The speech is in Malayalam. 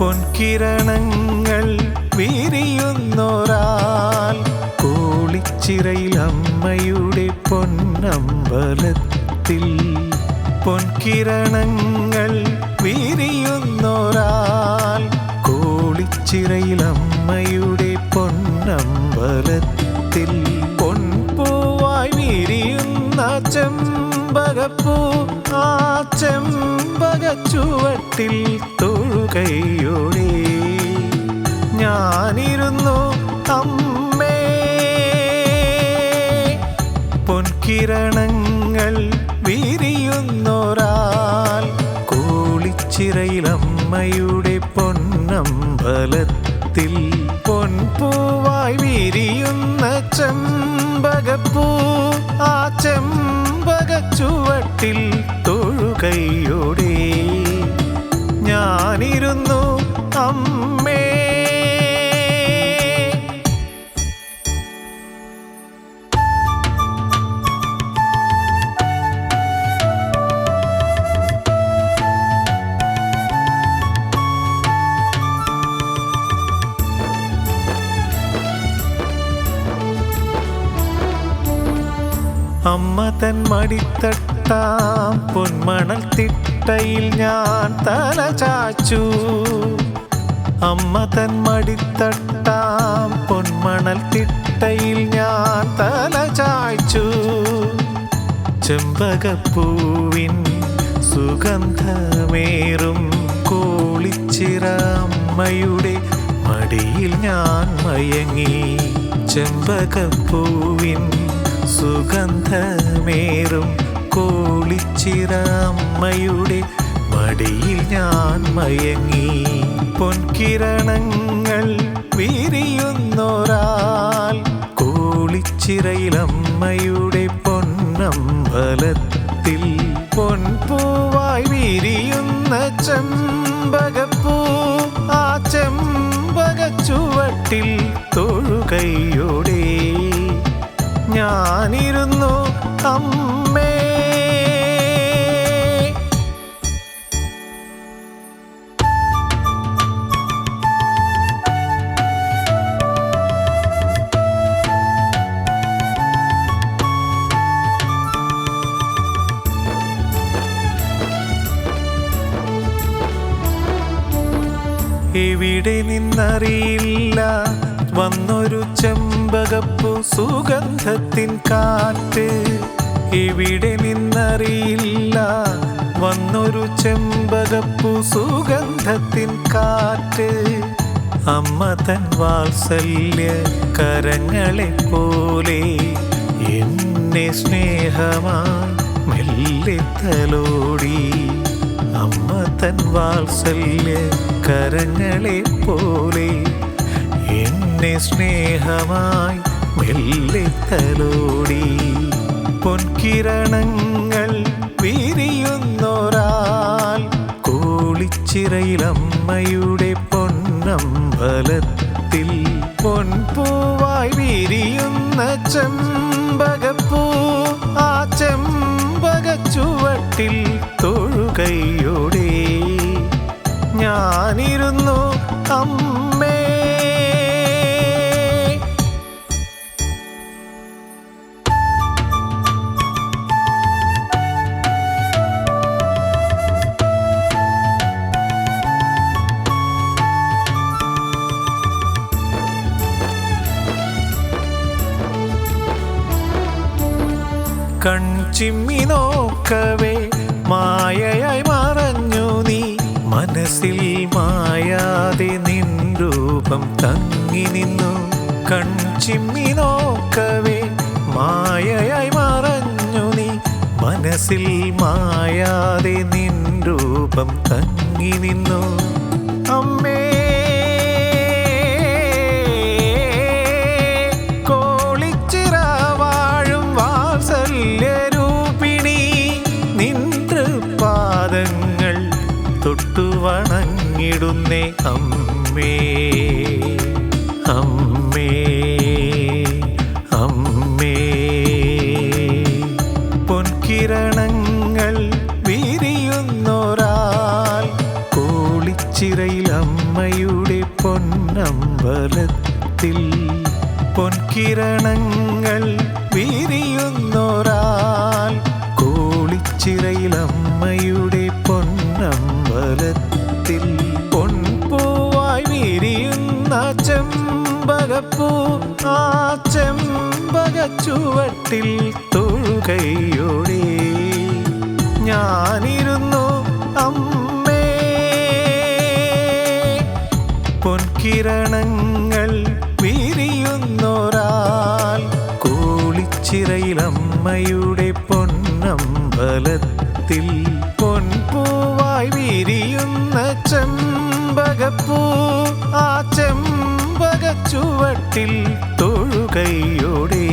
പൊൻകിരണങ്ങൾ വിരിയുന്നൊരാൽ കൂളിച്ചിറയിൽ അമ്മയുടെ പൊന്നമ്പലത്തിൽ പൊൻകിരണങ്ങൾ വിരിയുന്നൊരാൽ കൂളിച്ചിറയിൽ അമ്മയുടെ പൊന്നമ്പലത്തിൽ പൊൻപൂവായി വിരിയുന്ന ചെമ്പകപ്പൂ ആ ചെമ്പക ചുവട്ടിൽ തൊഴുകയോടെ ഞാനിരുന്നു അമ്മേ. പൊൻകിരണങ്ങൾ വിരിയുന്നൊരാൽ കൂളിച്ചിറയിൽ അമ്മയുടെ പൊന്നമ്പലത്തിൽ പൊൻപൂവായി വിരിയുന്ന ചെമ്പകപ്പൂ ആ ചെമ്പക ചുവട്ടിൽ തൊഴുകയോടെ അമ്മ തൻ മടിത്തട്ടാം പൊന്മണൽ തിട്ടയിൽ ഞാൻ തല ചാച്ചു. അമ്മ തൻ മടിത്തട്ടാം പൊന്മണൽ തിട്ടയിൽ ഞാൻ തല ചാച്ചു. ചെമ്പകപ്പൂവിൻ സുഗന്ധമേറും കോളിച്ചിറ അമ്മയുടെ മടിയിൽ ഞാൻ മയങ്ങി. ചെമ്പകപ്പൂവിൻ സുഗന്ധമേറും കോളിച്ചിരമ്മയുടെ മടിയിൽ ഞാൻ മയങ്ങി. പൊൻകിരണങ്ങൾ വിരിയുന്നൊരാൽ കോളിച്ചിറയിലമ്മയുടെ പൊന്നമ്പലത്തിൽ പൊൻപൂവായി വിരിയുന്ന ചെമ്പകപ്പൂ അമ്മേ എവിടെ നിന്നറിയില്ല വന്നൊരു ചെമ്പകപ്പൂ സുഗന്ധത്തിൻ കാറ്റ് എവിടെ നിന്നറിയില്ല. വന്നൊരു ചെമ്പകപ്പൂ സുഗന്ധത്തിൻ കാറ്റ്. അമ്മ തൻ വാത്സല്യ കരങ്ങളെ പോലെ എന്നെ സ്നേഹമായി മെല്ലെ തലോടി. അമ്മ തൻ വാത്സല്യ കരങ്ങളെ പോലെ എന്നെ സ്നേഹമായി മെല്ലെ തലോടി പൊൻകിരണങ്ങൾ വിരിയുന്നൊരാൽ കോളിച്ചിറയിലമ്മയുടെ പൊന്നമ്പലത്തിൽ പൊൻപൂവായി വിരിയുന്ന ചെമ്പകപ്പൂ ആ ചെമ്പക ചുവട്ടിൽ തൊഴുകയോടെ. ഞാനിരുന്നു കൺചിമ്മി നോക്കവേ മായയായി മറഞ്ഞു നീ. മനസ്സിൽ മായാതെ നിൻ രൂപം തങ്ങി നിന്നു. കൺചിമ്മി നോക്കവേ മായയായി മറഞ്ഞു നീ. മനസ്സിൽ മായാതെ നിൻ രൂപം തങ്ങി നിന്നു. അമ്മേ വണങ്ങിടുന്നേ അമ്മേ അമ്മേ അമ്മേ. പൊൻകിരണങ്ങൾ വിരിയുന്നൊരാൽ കോളിച്ചിറയിൽ അമ്മയുടെ പൊന്നമ്പലത്തിൽ പൊൻകിരണങ്ങൾ വിരിയുന്നൊരാൽ കോളിച്ചിറയിലമ്മയുടെ പൊന്നമ്പലത്തിൽ പൊൻപൂവായി വിരിയുന്ന ചെമ്പകപ്പൂ ആ ചെമ്പക ചുവട്ടിൽ തൊഴുകയോടെ ഞാനിരുന്നു അമ്മേ. പൊൻകിരണങ്ങൾ വിരിയുന്നൊരാൽ കൂളിച്ചിറയിലമ്മയുടെ പൊന്നമ്പലത്തിൽ പൊൻപൂവായി വിരിയുന്ന ചെമ്പകപ്പൂ ആ ചെമ്പക ചുവട്ടിൽ തൊഴുകയോടെ